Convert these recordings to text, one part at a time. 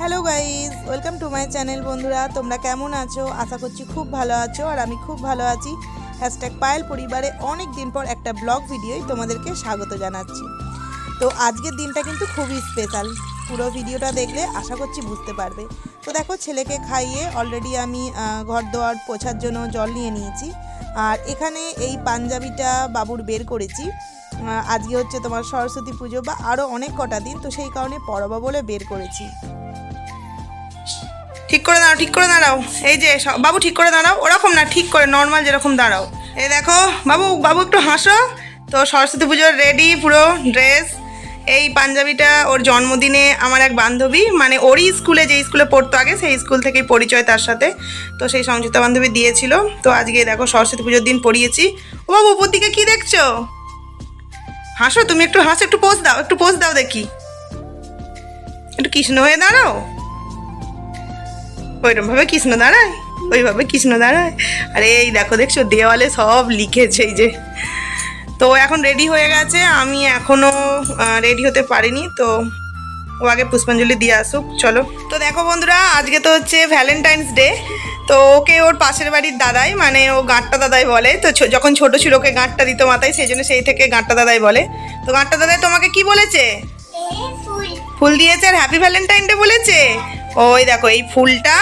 Hello guys welcome to my channel বন্ধুরা, তোমরা কেমন আছো? আশা করছি খুব ভালো আছো, আর আমি খুব ভালো আছি। হ্যাশট্যাগ পায়েল পরিবারে অনেক দিন পর একটা ব্লগ ভিডিওই তোমাদেরকে স্বাগত জানাচ্ছি। তো আজকের দিনটা কিন্তু খুবই স্পেশাল। পুরো ভিডিওটা দেখলে আশা করছি বুঝতে পারবে। তো দেখো, ছেলেকে খাইয়ে অলরেডি আমি ঘর দোয়ার পোছার জন্য জল নিয়ে নিয়েছি। আর এখানে এই পাঞ্জাবিটা বাবুর বের করেছি। আজকে হচ্ছে তোমার সরস্বতী পুজো বা আরও অনেক কটা দিন, তো সেই কারণে পরবা বলে বের করেছি। ঠিক করে দাঁড়াও, ঠিক করে দাঁড়াও। এই যে বাবু ঠিক করে দাঁড়াও, ওরকম না, ঠিক করে নর্মাল যেরকম দাঁড়াও। এই দেখো, বাবু বাবু একটু হাসো। তো সরস্বতী পুজোর রেডি পুরো ড্রেস এই পাঞ্জাবিটা ওর জন্মদিনে আমার এক বান্ধবী মানে ওরই স্কুলে যে স্কুলে পড়তো আগে, সেই স্কুল থেকেই পরিচয় তার সাথে। তো সেই সংযুক্ত বান্ধবী দিয়েছিল। তো আজকে দেখো সরস্বতী পুজোর দিন পড়িয়েছি। ও বাবু, উপর দিকে কী দেখছ? হাসো, তুমি একটু হাসো, একটু পোজ দাও, একটু পোজ দাও দেখি। একটু কৃষ্ণ হয়ে দাঁড়াও। ওইরকম ভাবে কৃষ্ণ দাঁড়ায় ওইভাবে কৃষ্ণ দাঁড়ায় আরে এই দেখো দেখছ দেওয়ালে সব লিখেছে এই যে। তো এখন রেডি হয়ে গেছে আমি এখনও রেডি হতে পারিনি তো ও আগে পুষ্পাঞ্জলি দিয়ে আসুক চলো। তো দেখো বন্ধুরা আজকে তো হচ্ছে ভ্যালেন্টাইন্স ডে তো ওকে ওর পাশের বাড়ির দাদাই মানে ও গাঁটটা দাদাই বলে তো যখন ছোট ছিল ওকে গাঁটটা দিত মাথায় সেই জন্য সেই থেকে গাঁটটা দাদাই বলে। তো গাঁটটা দাদাই তোমাকে কি বলেছে? ফুল। দিয়েছে আর হ্যাপি ভ্যালেন্টাইন ডে বলেছে? ওই দেখো, এই ফুলটা,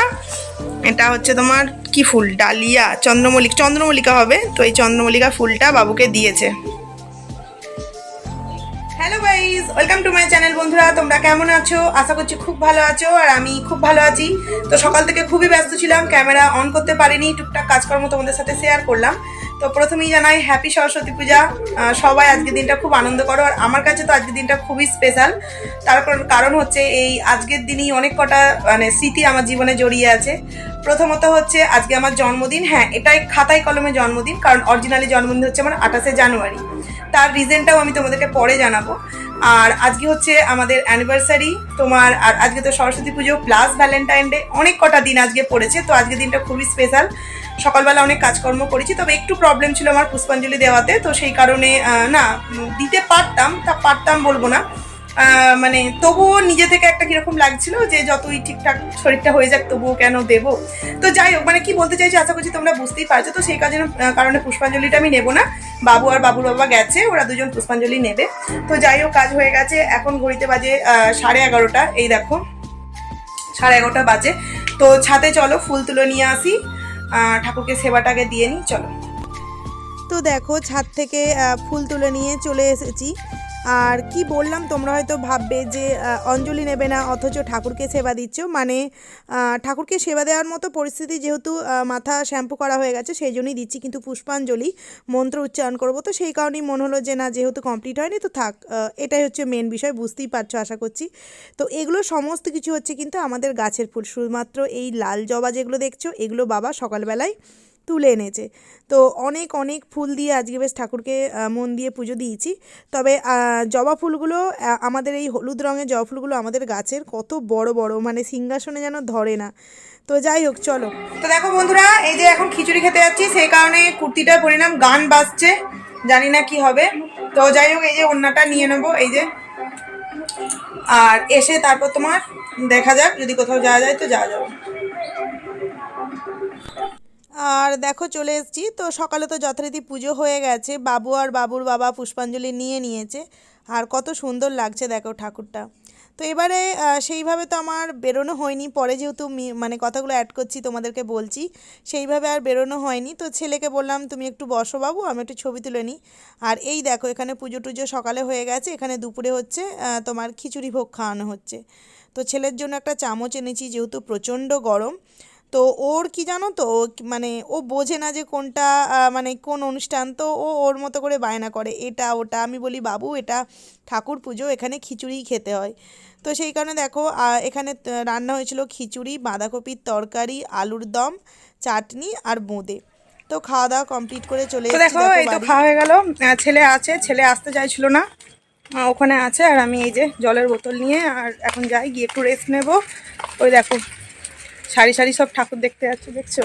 এটা হচ্ছে তোমার কি ফুল? ডালিয়া, চন্দ্রমল্লিক, চন্দ্রমল্লিকা হবে। তো এই চন্দ্রমল্লিকা ফুলটা বাবুকে দিয়েছে। Hello guys welcome to my channel বন্ধুরা, তোমরা কেমন আছো? আশা করছি খুব ভালো আছো, আর আমি খুব ভালো আছি। তো সকাল থেকে খুবই ব্যস্ত ছিলাম, ক্যামেরা অন করতে পারিনি, টুকটাক কাজকর্ম তোমাদের সাথে শেয়ার করলাম। তো প্রথমেই জানাই হ্যাপি সরস্বতী পূজা সবাই আজকের দিনটা খুব আনন্দ করো। আর আমার কাছে তো আজকের দিনটা খুবই স্পেশাল তার কারণ হচ্ছে এই আজকের দিনই অনেক কটা মানে স্মৃতি আমার জীবনে জড়িয়ে আছে। প্রথমত হচ্ছে আজকে আমার জন্মদিন। হ্যাঁ এটাই খাতায় কলমে জন্মদিন, কারণ অরিজিনালি জন্মদিন হচ্ছে আমার আঠাশে জানুয়ারি। তার রিজনটাও আমি তোমাদেরকে পরে জানাব। আর আজকে হচ্ছে আমাদের অ্যানিভার্সারি তোমার আর আজকে তো সরস্বতী পুজো প্লাস ভ্যালেন্টাইন ডে অনেক কটা দিন আজকে পড়েছে, তো আজকে দিনটা খুবই স্পেশাল সকালবেলা অনেক কাজকর্ম করেছি, তবে একটু প্রবলেম ছিল আমার পুষ্পাঞ্জলি দেওয়াতে, তো সেই কারণে না, দিতে পারতাম, তা পারতাম বলব না। মানে তবুও নিজে থেকে একটা কীরকম লাগছিল যে, যতই ঠিকঠাক শরীরটা হয়ে যাক, তবুও কেন দেবো? তো যাই হোক মানে কি বলতে চাইছি আশা করছি তোমরা বুঝতেই পারছ, তো সেই কাজের কারণে পুষ্পাঞ্জলিটা আমি নেব না। বাবু আর বাবুর বাবা গেছে, ওরা দুজন পুষ্পাঞ্জলি নেবে। তো যাই হোক, কাজ হয়ে গেছে, এখন ঘড়িতে বাজে সাড়ে এগারোটা, এই দেখো, সাড়ে এগারোটা বাজে। তো ছাতে চলো, ফুল তুলে নিয়ে আসি। ঠাকুরকে সেবাটাকে দিয়ে নিই চলো। তো দেখো ছাদ থেকে ফুল তুলে নিয়ে চলে এসেছি। আর কি বললাম, তোমরা হয়তো ভাববে যে অঞ্জলি নেবে না, অথচ ঠাকুরকে সেবা দিচ্ছ। মানে ঠাকুরকে সেবা দেওয়ার মতো পরিস্থিতি যেহেতু মাথা শ্যাম্পু করা হয়ে গেছে, সেই জন্যই দিচ্ছি কিন্তু পুষ্পাঞ্জলি, মন্ত্র উচ্চারণ করব। তো সেই কারণেই মনে হলো যে, না, যেহেতু কমপ্লিট হয়নি, তো থাক এটাই হচ্ছে মেন বিষয়, বুঝতেই পারছ আশা করছি। তো এগুলো সমস্ত কিছু হচ্ছে কিন্তু আমাদের গাছের ফুল, শুধুমাত্র এই লাল জবা যেগুলো দেখছ, এগুলো বাবা সকালবেলায় তুলে এনেছে। তো অনেক অনেক ফুল দিয়ে আজকে বেশ ঠাকুরকে মন দিয়ে পুজো দিয়েছি। তবে জবা ফুলগুলো আমাদের এই হলুদ রঙের জবা ফুলগুলো আমাদের গাছের কত বড় বড় মানে সিংহাসনে যেন ধরে না। তো যাই হোক, চলো। তো দেখো বন্ধুরা, এই যে এখন খিচুড়ি খেতে যাচ্ছি, সেই কারণে কুর্তিটা পরে নাম গান বাজছে, জানি না কি হবে। তো যাই হোক, এই যে অন্যটা নিয়ে নেব, এই যে। আর এসে তারপর তোমার দেখা যাক, যদি কোথাও যাওয়া যায় তো যাওয়া যাবে। আর দেখো চলে এসেছি। তো সকালে তো যথারীতি পুজো হয়ে গেছে। বাবু আর বাবুর বাবা পুষ্পাঞ্জলি নিয়ে নিয়েছে। আর কত সুন্দর লাগছে দেখো ঠাকুরটা। তো এবারে সেইভাবে তো আমার বেরোনো হয়নি। পরে যেহেতু মানে কথাগুলো অ্যাড করছি, তোমাদেরকে বলছি, সেইভাবে আর বেরোনো হয়নি। তো ছেলেকে বললাম, তুমি একটু বসো বাবু, আমি একটু ছবি তুলে নিই। আর এই দেখো, এখানে পুজো টুজো সকালে হয়ে গেছে। এখানে দুপুরে হচ্ছে তোমার খিচুড়ি ভোগ খাওয়ানো হচ্ছে। তো ছেলের জন্য একটা চামচ এনেছি, যেহেতু প্রচণ্ড গরম। তো ওর কি জানো তো মানে ও বোঝে না যে কোনটা মানে কোন অনুষ্ঠান তো ও ওর মতো করে বায়না করে এটা ওটা আমি বলি বাবু এটা ঠাকুর পুজো এখানে খিচুড়িই খেতে হয়। তো সেই কারণে দেখো এখানে রান্না হয়েছিল খিচুড়ি বাঁধাকপির তরকারি আলুর দম চাটনি আর বোঁদে। তো খাওয়া দাওয়া কমপ্লিট করে চলে দেখো এই তো খাওয়া হয়ে গেল। ছেলে আছে ছেলে আসতে চাইছিল না। ওখানে আছে আর আমি এই যে জলের বোতল নিয়ে আর এখন যাই গিয়ে একটু রেস্ট নেব। ওই দেখো সারি সারি সব ঠাকুর দেখতে যাচ্ছে দেখছ?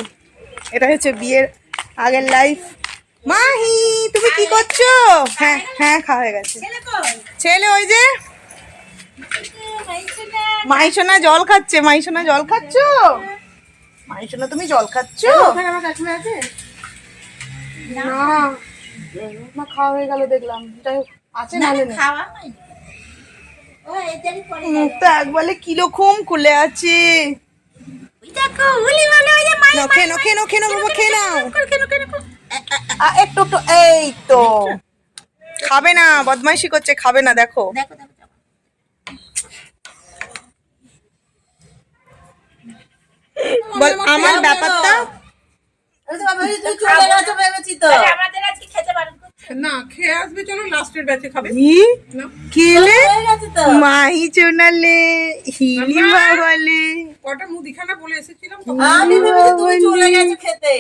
এটা হচ্ছে বিয়ের আগের লাইফ মাহি তুমি কি করছ? হ্যাঁ হ্যাঁ খাওয়া হয়ে গেছে। ছেলে ওই যে মাইসোনা জল খাচ্ছে মাইসোনা জল খাচ্ছ? মাইসোনা তুমি জল খাচ্ছ? না। না। খাওয়া হয়ে গেল দেখলাম। যাই হোক আছে নেই। খাওয়া মুখটা একবারে কীরকম খুলে আছে। নাও খেয়ে নাও খেয়ে নাও খেয়ে নাও বাবা খেয়ে নাও কেন কেন আ, একটু একটু এই তো। খাবে না বদমাইশি করছে খাবে না দেখো। বল আমার ব্যাপারটা? আমাদের না খেয়ে আসবে চলো লাস্টের ব্যাচে খাবে। ই কেলে? হয়ে মাই চোনালে হিলি বাবালে। কটা মুদিখানা বলে এসেছিলাম আমি ভেবেছি তুমি চলে গেছো খেতে।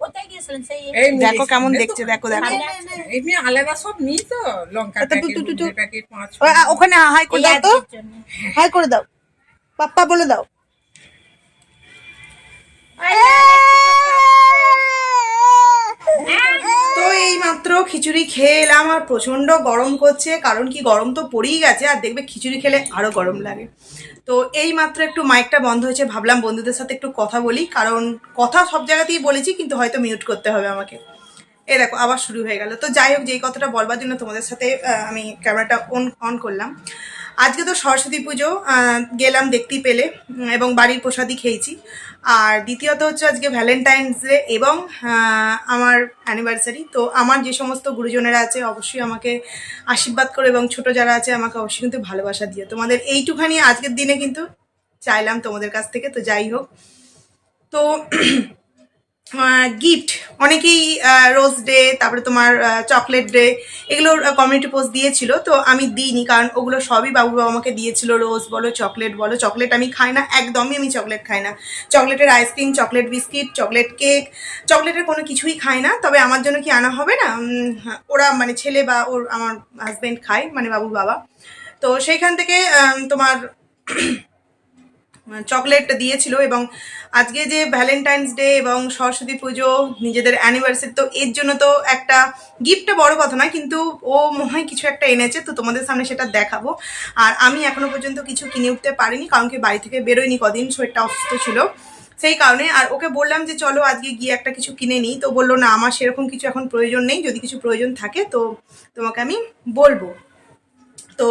কোথায় গিয়েছিলেন? সেই এই মুদি দেখো কেমন দেখছে দেখো দেখো। এমনি আলাদা সব নিই তো লঙ্কা আচ্ছা। প্যাকেট পাঁচ ওখানে হাই করে দাও তো। হাই করে দাও। পাপ্পা বলে দাও। তো এই মাত্র খিচুড়ি খেয়ে এলাম, আর প্রচণ্ড গরম করছে, কারণ কি গরম তো পড়েই গেছে, আর দেখবে খিচুড়ি খেলে আরও গরম লাগে। তো এই মাত্র একটু মাইকটা বন্ধ হয়েছে, ভাবলাম বন্ধুদের সাথে একটু কথা বলি, কারণ কথা সব জায়গাতেই বলেছি, কিন্তু হয়তো মিউট করতে হবে আমাকে। এ দেখো, আবার শুরু হয়ে গেল। তো যাই হোক, যেই কথাটা বলবার জন্য তোমাদের সাথে আমি ক্যামেরাটা অন অন করলাম। আজকে তো সরস্বতী পুজো গেলাম দেখতেই পেলে, এবং বাড়ির প্রসাদই খেয়েছি। আর দ্বিতীয়ত হচ্ছে আজকে ভ্যালেন্টাইন্স ডে এবং আমার অ্যানিভার্সারি তো আমার যে সমস্ত গুরুজনেরা আছে, অবশ্যই আমাকে আশীর্বাদ করে এবং ছোট যারা আছে, আমাকে অবশ্যই কিন্তু ভালোবাসা দিয়ে তোমাদের এইটুখানি আজকের দিনে কিন্তু চাইলাম তোমাদের কাছ থেকে, তো যাই হোক। তো গিফট অনেকেই রোজ ডে তারপরে তোমার চকলেট ডে এগুলোর কমিউনিটি পোস্ট দিয়েছিল। তো আমি দিইনি, কারণ ওগুলো সবই বাবু বাবা আমাকে দিয়েছিল রোজ বলো চকলেট বলো। চকলেট আমি খাই না, একদমই আমি চকলেট খাই না। চকলেটের ice cream chocolate biscuit chocolate cake চকলেটের কোনো কিছুই খাই না। তবে আমার জন্য কি আনা হবে না? ওরা মানে ছেলে বা ওর, আমার হাজব্যান্ড খায় মানে বাবুর বাবা। তো সেইখান থেকে তোমার চকলেট দিয়েছিল এবং আজকে যে ভ্যালেন্টাইন্স ডে এবং সরস্বতী পুজো, নিজেদের অ্যানিভার্সারি তো এর জন্য তো একটা গিফটটা বড় কথা নয়, কিন্তু ও মনে হয় কিছু একটা এনেছে, তো তোমাদের সামনে সেটা দেখাবো। আর আমি এখনও পর্যন্ত কিছু কিনে উঠতে পারিনি, কারণ কি বাড়ি থেকে বেরোয়নি কদিন, শরীরটা অসুস্থ ছিল। সেই কারণে, আর ওকে বললাম যে চলো আজকে গিয়ে একটা কিছু কিনে নিই, তো বলল না, আমার সেরকম কিছু এখন প্রয়োজন নেই, যদি কিছু প্রয়োজন থাকে, তো তোমাকে আমি বলব। তো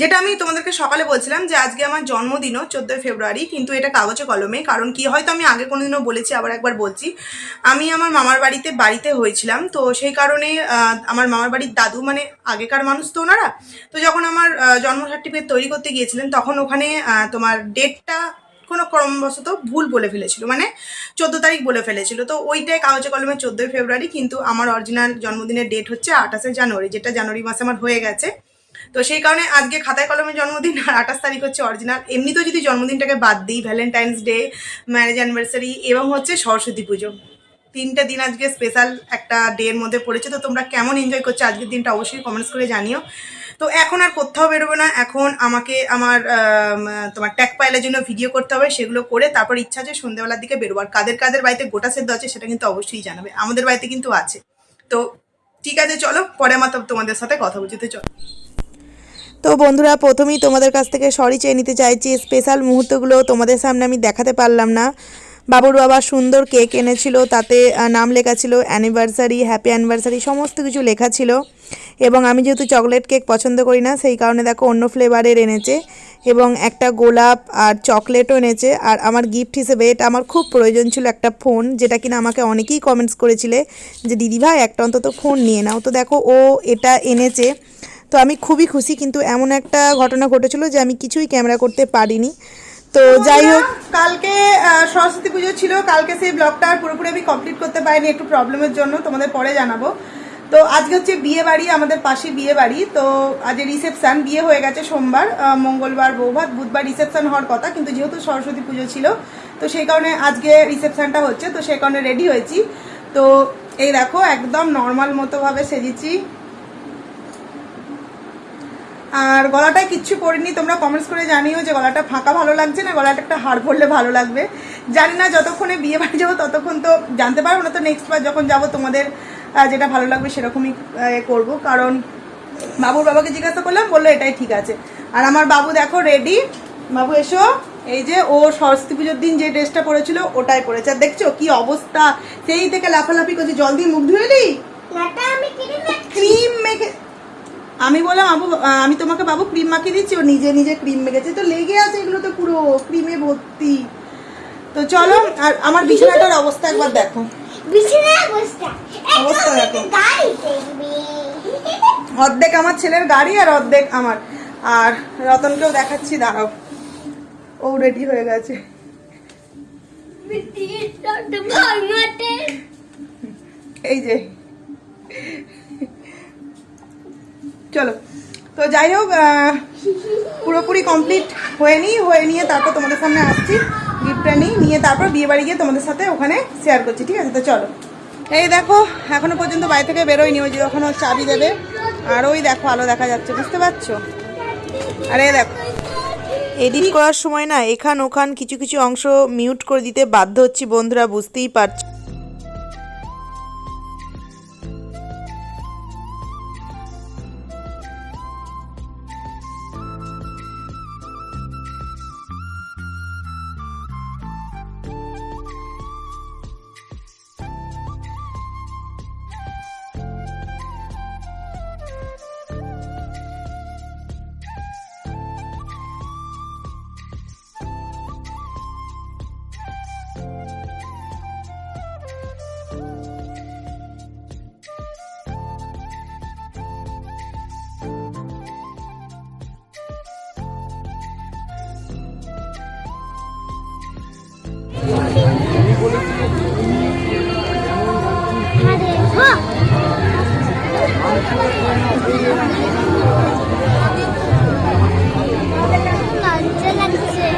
যেটা আমি তোমাদেরকে সকালে বলছিলাম যে আজকে আমার জন্মদিনও চোদ্দোই ফেব্রুয়ারি, কিন্তু এটা কাগজে কলমে, কারণ কি হয়তো আমি আগে কোনোদিনও বলেছি, আবার একবার বলছি। আমি আমার মামার বাড়িতে বাড়িতে হয়েছিলাম, তো সেই কারণে আমার মামার বাড়ির দাদু মানে আগেকার মানুষ তো ওনারা, তো যখন আমার জন্ম সার্টিফিকেট তৈরি করতে গিয়েছিলেন, তখন ওখানে তোমার ডেটটা কোনো ক্রমবশত ভুল বলে ফেলেছিল মানে চোদ্দ তারিখ বলে ফেলেছিল। তো ওইটাই কাগজে কলমে চোদ্দোই ফেব্রুয়ারি, কিন্তু আমার অরিজিনাল জন্মদিনের ডেট হচ্ছে আঠাশে জানুয়ারি, যেটা জানুয়ারি মাসে আমার হয়ে গেছে। তো সেই কারণে আজকে খাতায় কলমে জন্মদিন আর আঠাশ তারিখ হচ্ছে অরিজিনাল এমনিতেও যদি জন্মদিনটাকে বাদ দিই ভ্যালেন্টাইন্স ডে ম্যারেজ অ্যানিভার্সারি এবং হচ্ছে সরস্বতী পুজো, তিনটে দিন আজকে স্পেশাল একটা ডে এর মধ্যে পড়েছে। তো তোমরা কেমন এনজয় করছ আজকের দিনটা অবশ্যই কমেন্টস করে জানিও। তো এখন আর কোথাও বেরোবো না। এখন আমাকে আমার তোমার ট্যাগ পাইলের জন্য ভিডিও করতে হবে, সেগুলো করে তারপর ইচ্ছা আছে সন্ধ্যেবেলার দিকে বেরোবো। আর কাদের কাদের বাড়িতে গোটা সেদ্ধ আছে সেটা কিন্তু অবশ্যই জানাবে। আমাদের বাড়িতে কিন্তু আছে। তো ঠিক আছে, চলো পরে আমার তোমাদের সাথে কথা বলছি। তো চলো। তো বন্ধুরা, প্রথমেই তোমাদের কাছ থেকে সরি চেয়ে নিতে চাইছি। স্পেশাল মুহূর্তগুলো তোমাদের সামনে আমি দেখাতে পারলাম না। বাবুর বাবা সুন্দর কেক এনেছিল, তাতে নাম লেখা ছিল অ্যানিভার্সারি হ্যাপি অ্যানিভার্সারি সমস্ত কিছু লেখা ছিল। এবং আমি যেহেতু চকলেট কেক পছন্দ করি না, সেই কারণে দেখো অন্য ফ্লেভারের এনেছে। এবং একটা গোলাপ আর চকলেটও এনেছে। আর আমার গিফট হিসেবে এটা আমার খুব প্রয়োজন ছিল একটা ফোন যেটা কিনা আমাকে অনেকেই কমেন্টস করেছিলে যে, দিদিভাই, একটা অন্তত ফোন নিয়ে নাও। তো দেখো ও এটা এনেছে। তো আমি খুবই খুশি কিন্তু এমন একটা ঘটনা ঘটেছিল যে আমি কিছুই ক্যামেরা করতে পারিনি। তো যাই হোক। কালকে সরস্বতী পুজো ছিল কালকে সেই ব্লগটা আর পুরোপুরি আমি কমপ্লিট করতে পারিনি একটু প্রবলেমের জন্য তোমাদের পরে জানাব। তো আজকে হচ্ছে বিয়ে বাড়ি আমাদের পাশে বিয়ে বাড়ি। তো আজ রিসেপশন বিয়ে হয়ে গেছে সোমবার মঙ্গলবার বৌভাত বুধবার রিসেপশন হওয়ার কথা কিন্তু যেহেতু সরস্বতী পুজো ছিল তো সেই কারণে আজকে রিসেপশনটা হচ্ছে তো সেই কারণে রেডি হয়েছি। তো এই দেখো একদম নর্মাল মতোভাবে সেজেছি। আর গলাটায় কিচ্ছু পরিনি তোমরা কমেন্টস করে জানিও যে গলাটা ফাঁকা ভালো লাগছে না গলাটা একটা হাড় পরলে ভালো লাগবে। জানি না যতক্ষণে বিয়ে বাড়ি যাব ততক্ষণ তো জানতে পারব না তো নেক্সট বার যখন যাব তোমাদের যেটা ভালো লাগবে সেরকমই করব। কারণ বাবুর বাবাকে জিজ্ঞাসা করলাম বলল এটাই ঠিক আছে। আর আমার বাবু দেখো রেডি বাবু এসো। এই যে ও সরস্বতী পুজোর দিন যে ড্রেসটা পরেছিল ওটাই পরেছে। আর দেখছ কি অবস্থা? সেই থেকে লাফালাফি করছে। জল দিয়ে মুখ ধুয়েলি ক্রিম মেখে আমি বললাম আবু আমি তোমাকে বাবু ক্রিম মাখিয়ে দিচ্ছি ও নিজে নিজে ক্রিম মেখেছে। তো লেগে আছে এগুলো তো পুরো ক্রিমে ভর্তি। তো চলো আর আমার বিছানাটার অবস্থা একবার দেখো। অবস্থা? দেখো। অর্ধেক আমার ছেলের গাড়ি আর অর্ধেক আমার। আর রতনকেও দেখাচ্ছি দাঁড়াও। ও রেডি হয়ে গেছে। এই যে। চলো। তো যাই হোক পুরোপুরি কমপ্লিট হয়ে নি, হয়ে নিয়ে তারপর তোমাদের সামনে আসছি গিফটটা নিই নিয়ে তারপর বিয়ে বাড়ি গিয়ে তোমাদের সাথে ওখানে শেয়ার করছি, ঠিক আছে? তো চলো। এই দেখো, এখনও পর্যন্ত বাড়ি থেকে বেরোয়নি, ওই যে ওর চাবি দেবে, আর ওই দেখো আলো দেখা যাচ্ছে, বুঝতে পারছ? আরে দেখো এডিট করার সময় না, এখান ওখান কিছু কিছু অংশ মিউট করে দিতে বাধ্য হচ্ছি, বন্ধুরা, বুঝতেই পারছ লজ্জা লাগছে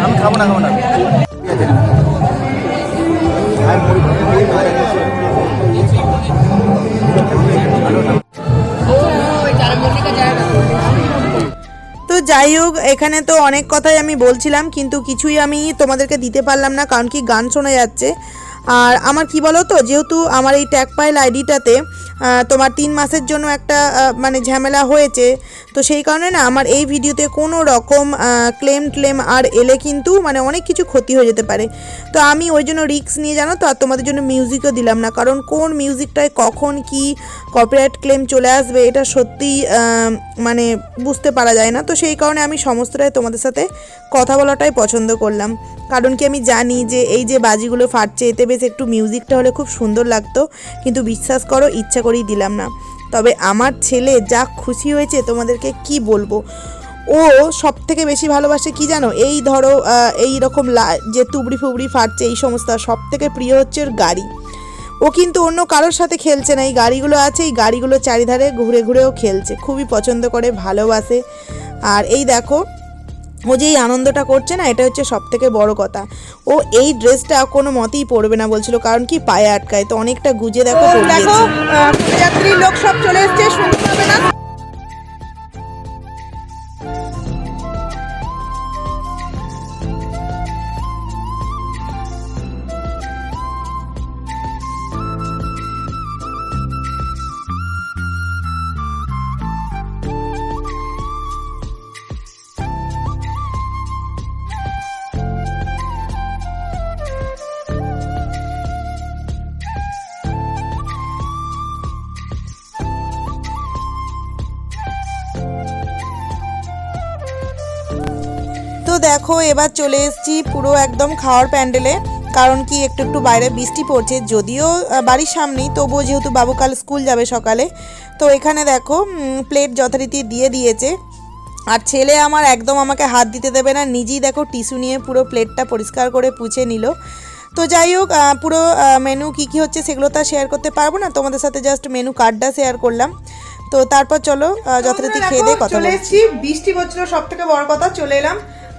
আমি খাব না খাব না তো যাই হোক এখানে তো অনেক কথাই আমি বলছিলাম, কিন্তু কিছুই আমি তোমাদেরকে দিতে পারলাম না, কারণ কি গান শোনা যাচ্ছে। আর আমার কি বলো তো যেহেতু আমার এই ট্যাগ পাইল আইডিটাতে তোমার তিন মাসের জন্য একটা মানে ঝামেলা হয়েছে। তো সেই কারণে না আমার এই ভিডিওতে কোনো রকম ক্লেম ক্লেম আর এলে কিন্তু মানে অনেক কিছু ক্ষতি হয়ে যেতে পারে। তো আমি ওই জন্য রিস্ক নিয়ে জানো তো, আর তোমাদের জন্য মিউজিকও দিলাম না। কারণ কোন মিউজিকটায় কখন কি কপিরাইট ক্লেম চলে আসবে এটা সত্যিই মানে বুঝতে পারা যায় না। তো সেই কারণে আমি সমস্তটাই তোমাদের সাথে কথা বলাটাই পছন্দ করলাম। কারণ কি আমি জানি যে এই যে বাজিগুলো ফাটছে, এতে বেশ একটু মিউজিকটা হলে খুব সুন্দর লাগতো। কিন্তু বিশ্বাস করো, ইচ্ছা করেই দিলাম না। তবে আমার ছেলে যা খুশি হয়েছে তোমাদেরকে কি বলব? ও সব থেকে বেশি ভালোবাসে কি জানো? এই ধরো এই রকম যে তুবড়ি ফুবড়ি ফাটছে, এই সমস্ত। সব থেকে প্রিয় হচ্ছে ওর গাড়ি। ও কিন্তু অন্য কারোর সাথে খেলছে না। এই গাড়িগুলো আছে, এই গাড়িগুলো চারিধারে ঘুরে ঘুরেও খেলছে। খুবই পছন্দ করে, ভালোবাসে। আর এই দেখো ও যে এই আনন্দটা করছে না এটা হচ্ছে সব থেকে বড় কথা। ও এই ড্রেসটা কোনো মতেই পরবে না বলছিল কারণ কি পায়ে আটকায় তো অনেকটা গুজে দেখো দেখো যাত্রী লোক সব চলে এসছে শুনতে হবে না? দেখো এবার চলে এসেছি পুরো একদম খাওয়ার প্যান্ডেলে। কারণ কি একটু একটু বাইরে বৃষ্টি পড়ছে। যদিও বাড়ির সামনেই তবুও যেহেতু বাবু কাল স্কুল যাবে সকালে। তো এখানে দেখো প্লেট যথারীতি দিয়ে দিয়েছে। আর ছেলে আমার একদম আমাকে হাত দিতে দেবে না। নিজেই দেখো টিস্যু নিয়ে পুরো প্লেটটা পরিষ্কার করে পুছে নিল। তো যাই হোক আহ, পুরো মেনু কী কী হচ্ছে সেগুলো তো শেয়ার করতে পারব না। তোমাদের সাথে জাস্ট মেনু কার্ডটা শেয়ার করলাম। তো তারপর চলো যথারীতি খেয়ে দিয়ে কথা চলে এসেছি। বৃষ্টি পড়ছিল সব থেকে বড় কথা চলে এলাম।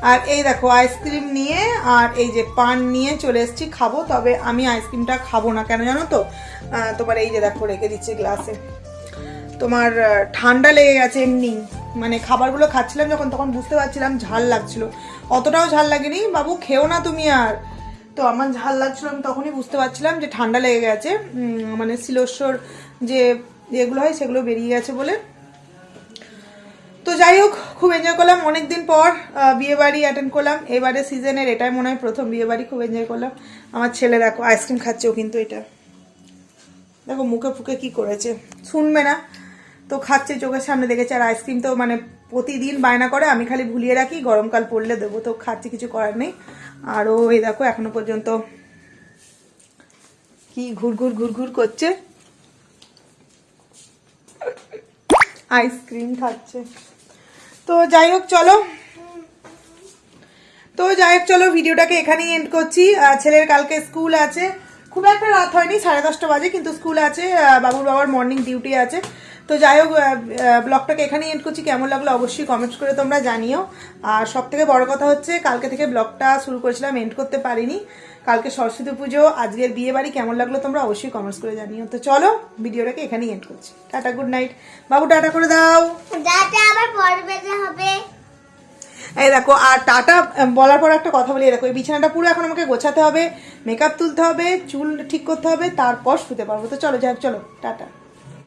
আর এই দেখো আইসক্রিম নিয়ে আর এই যে পান নিয়ে চলে এসেছি, খাব। তবে আমি আইসক্রিমটা খাব না কেন জানো তো? তোমার এই যে দেখো রেখে দিচ্ছি গ্লাসে। তোমার ঠান্ডা লেগে গেছে এমনি। মানে খাবারগুলো খাচ্ছিলাম যখন, তখন বুঝতে পারছিলাম ঝাল লাগছিল। অতটাও ঝাল লাগেনি। বাবু, খেও না তুমি আর। তো আমার ঝাল লাগছিল, আমি তখনই বুঝতে পারছিলাম যে ঠান্ডা লেগে গেছে। মানে শিলস্বর যে এগুলো হয়, সেগুলো বেরিয়ে গেছে বলে। তো যাই হোক, খুব এনজয় করলাম। অনেক দিন পর বিয়ে বাড়ি অ্যাটেন্ড করলাম। এবারে সিজনের এটাই মনে হয় প্রথম বিয়ে বাড়ি খুব এনজয় করলাম। আমার ছেলে দেখো আইসক্রিম খাচ্ছেও কিন্তু এটা। দেখো মুখে ফুকে কি করেছে, শুনবে না। তো খাচ্ছে, চোখের সামনে দেখেছে। আর আইসক্রিম তো মানে প্রতিদিন বায়না করে, আমি খালি ভুলিয়ে রাখি, গরমকাল পড়লে দেবো। তো খাচ্ছে, কিছু করার নেই। আর ও এই দেখো, এখনও পর্যন্ত কি ঘুরঘুর ঘুর করছে। আইসক্রিম খাচ্ছে। তো যাই হোক, চলো। তো যাই হোক, চলো, ভিডিওটাকে এখানেই এন্ড করছি। ছেলের কালকে স্কুল আছে। খুব একটা রাত হয়নি, সাড়ে দশটা বাজে, কিন্তু স্কুল আছে বাবুর বাবার মর্নিং ডিউটি আছে। তো যাই হোক ব্লগটাকে এখানেই এন্ড করছি। কেমন লাগল অবশ্যই কমেন্টস করে তোমরা জানিও। আর সব থেকে বড় কথা হচ্ছে, কালকে থেকে ব্লগটা শুরু করেছিলাম এন্ড করতে পারিনি। কালকে সরস্বতী পুজো আজকের বিয়ে বাড়ি কেমন লাগল তোমরা অবশ্যই কমেন্টস করে জানিও। তো চলো ভিডিওটাকে এখানেই এন্ড করছি। টাটা গুড নাইট বাবু টাটা করে দাও। আবার হবে। এই দেখো আর টাটা বলার পর একটা কথা বলি। দেখো এই বিছানাটা পুরো এখন আমাকে গোছাতে হবে মেকআপ তুলতে হবে চুল ঠিক করতে হবে তারপর শুতে পারব। তো চলো যাই চলো টাটা।